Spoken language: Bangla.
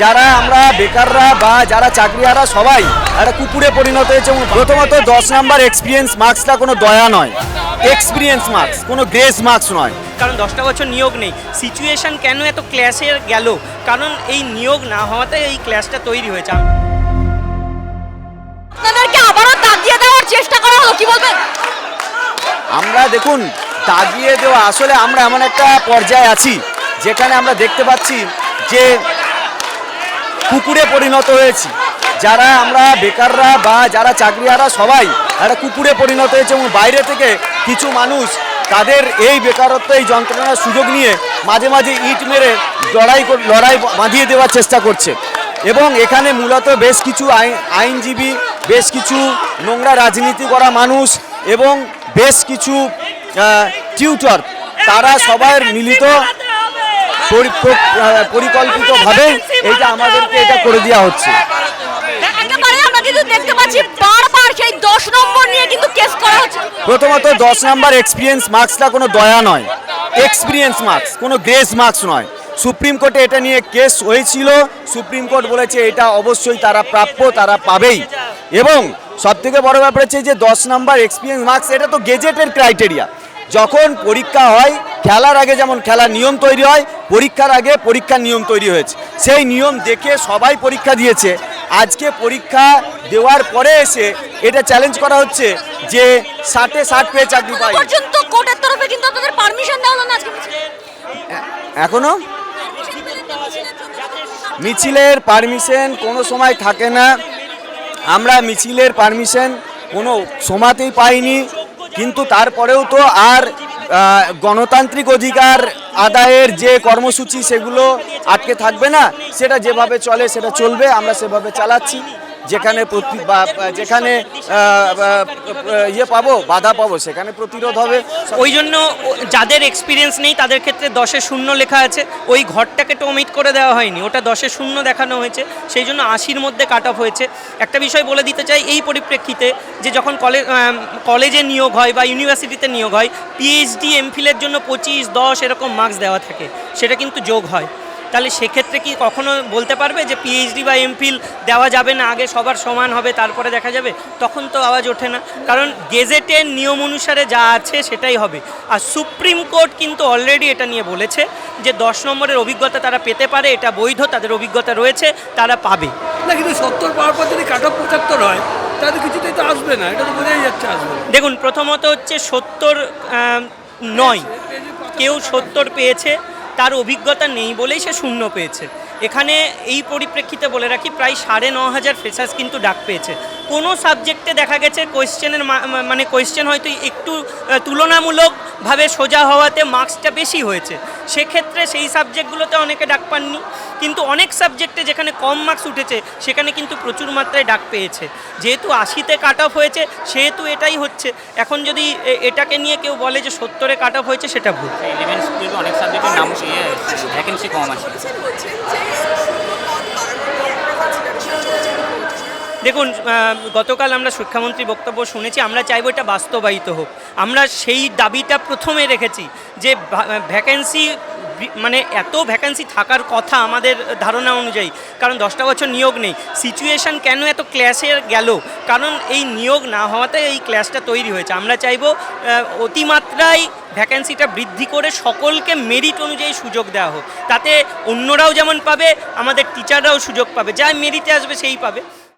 যারা আমরা বেকাররা বা যারা চাকরিহারা সবাই একটা কুকুরে পরিণত হয়েছে এবং প্রথমত দশ নাম্বার এক্সপিরিয়েন্স মার্কসটা কোনো দয়া নয়। এক্সপিরিয়েন্স মার্কস কোনো গ্রেস মার্কস নয়। কারণ দশটা বছর নিয়োগ নেই। সিচুয়েশন কেন এত ক্ল্যাশে গেল? কারণ এই নিয়োগ না হওয়াতে এই ক্ল্যাশটা তৈরি হয়েছে। আপনাদেরকে আবারও দাগিয়ে দেওয়ার চেষ্টা করা হলো কি বলবেন? আমরা দেখুন তাগিয়ে দেওয়া আসলে আমরা এমন একটা পর্যায়ে আছি যেখানে আমরা দেখতে পাচ্ছি যে কুকুরে পরিণত হয়েছি। যারা আমরা বেকাররা বা যারা চাকরিহারা সবাই একটা কুকুরে পরিণত হয়েছে এবং বাইরে থেকে কিছু মানুষ তাদের এই বেকারত্ব, এই যন্ত্রণার সুযোগ নিয়ে মাঝে মাঝে ইট মেরে লড়াই লড়াই বাঁধিয়ে দেওয়ার চেষ্টা করছে। এবং এখানে মূলত বেশ কিছু আইন, আইনজীবী, বেশ কিছু নোংরা রাজনীতি করা মানুষ এবং বেশ কিছু টিউটর, তারা সবার মিলিত পরিকল্পিতভাবে এটা আমাদেরকে এটা করে দেওয়া হচ্ছে। প্রথমত দশ নাম্বার এক্সপিরিয়েন্স মার্কসটা কোনো দয়া নয়। এক্সপিরিয়েন্স মার্কস কোনো গ্রেস মার্কস নয়। সুপ্রিম কোর্টে এটা নিয়ে কেস হয়েছিল। সুপ্রিম কোর্ট বলেছে এটা অবশ্যই তারা প্রাপ্য তারা পাবেই। এবং সব থেকে বড় ব্যাপার হচ্ছে যে দশ নাম্বার এক্সপিরিয়েন্স মার্কস এটা তো গেজেটের ক্রাইটেরিয়া যখন পরীক্ষা হয় খেলার আগে যেমন খেলার নিয়ম তৈরি হয় পরীক্ষার আগে পরীক্ষার নিয়ম তৈরি হয়েছে। সেই নিয়ম দেখে সবাই পরীক্ষা দিয়েছে। আজকে পরীক্ষা দেওয়ার পরে এসে এটা চ্যালেঞ্জ করা হচ্ছে যে ষাটে ষাট পেয়ে চাকরি পাই পর্যন্ত কোর্টের তরফে কিন্তু আপনাদের পারমিশন দেওয়া হলো না আজকে এখনও? মিছিলের পারমিশন কোনো সময় থাকে না। আমরা মিছিলের পারমিশন কোনো সময়তেই পাইনি। কিন্তু তারপরেও তো আর গণতান্ত্রিক অধিকার আদায়ের যে কর্মসূচি সেগুলো আটকে থাকবে না, সেটা যেভাবে চলে সেটা চলবে, আমরা সেভাবে চালাচ্ছি। যেখানে যেখানে ইয়ে পাবো, বাধা পাবো, সেখানে প্রতিরোধ হবে। ওই জন্য যাদের এক্সপিরিয়েন্স নেই, তাদের ক্ষেত্রে দশে শূন্য লেখা আছে। ওই ঘরটাকে তো ওমিট করে দেওয়া হয়নি। ওটা দশে শূন্য দেখানো হয়েছে। সেই জন্য আশির মধ্যে কাট অফ হয়েছে। একটা বিষয় বলে দিতে চাই এই পরিপ্রেক্ষিতে যে যখন কলেজ কলেজে নিয়োগ হয় বা ইউনিভার্সিটিতে নিয়োগ হয় পিএইচডি এমফিলের জন্য পঁচিশ, দশ এরকম মার্কস দেওয়া থাকে। সেটা কিন্তু যোগ হয়। তাহলে সেক্ষেত্রে কি কখনো বলতে পারবে যে পিএইচডি বা এমফিল দেওয়া যাবে না? আগে সবার সমান হবে তারপরে দেখা যাবে? তখন তো আওয়াজ ওঠে না। কারণ গেজেটের নিয়ম অনুসারে যা আছে সেটাই হবে। আর সুপ্রিম কোর্ট কিন্তু অলরেডি এটা নিয়ে বলেছে যে দশ নম্বরের অভিজ্ঞতা তারা পেতে পারে এটা বৈধ তাদের অভিজ্ঞতা রয়েছে তারা পাবে। না কিন্তু সত্তর পাওয়ার পর যদি কাট অফ পঁচাত্তর হয় তাহলে কিছুতেই তো আসবে না। এটা তো বোঝাই যাচ্ছে আসবে দেখুন প্রথমত হচ্ছে সত্তর নয়। কেউ সত্তর পেয়েছে তার অভিজ্ঞতা নেই বলেই সে শূন্য পেয়েছে। এখানে এই পরিপ্রেক্ষিতে বলে রাখি প্রায় সাড়ে ন হাজার ফ্রেশার্স কিন্তু ডাক পেয়েছে। কোনো সাবজেক্টে দেখা গেছে কোয়েশ্চেনের মানে কোয়েশ্চেন হয়তো একটু আহ, তুলনামূলকভাবে সোজা হওয়াতে মার্কসটা বেশি হয়েছে। সেক্ষেত্রে সেই সাবজেক্টগুলোতে অনেকে ডাক পাননি। কিন্তু অনেক সাবজেক্টে যেখানে কম মার্কস উঠেছে সেখানে কিন্তু প্রচুর মাত্রায় ডাক পেয়েছে। যেহেতু আশিতে কাট অফ হয়েছে সেহেতু এটাই হচ্ছে। এখন যদি এটাকে নিয়ে কেউ বলে যে সত্তরে কাট অফ হয়েছে সেটা ভুল। অনেক সাবজেক্টের নাম ভ্যাকেন্সি কম আছে। দেখুন গতকাল আমরা শিক্ষামন্ত্রী বক্তব্য শুনেছি, আমরা চাইব এটা বাস্তবায়িত হোক। আমরা সেই দাবিটা প্রথমে রেখেছি যে ভ্যাকেন্সি মানে এত ভ্যাকেন্সি থাকার কথা আমাদের ধারণা অনুযায়ী, কারণ দশটা বছর নিয়োগ নেই। সিচুয়েশন কেন এত ক্ল্যাশে গেল? কারণ এই নিয়োগ না হওয়াতে এই ক্ল্যাশটা তৈরি হয়েছে। আমরা চাইব অতিমাত্রায় ভ্যাকেন্সিটা বৃদ্ধি করে সকলকে মেরিট অনুযায়ী সুযোগ দেওয়া হোক। তাতে অন্যরাও যেমন পাবে, আমাদের টিচাররাও সুযোগ পাবে। যা মেরিটে আসবে, সেই পাবে।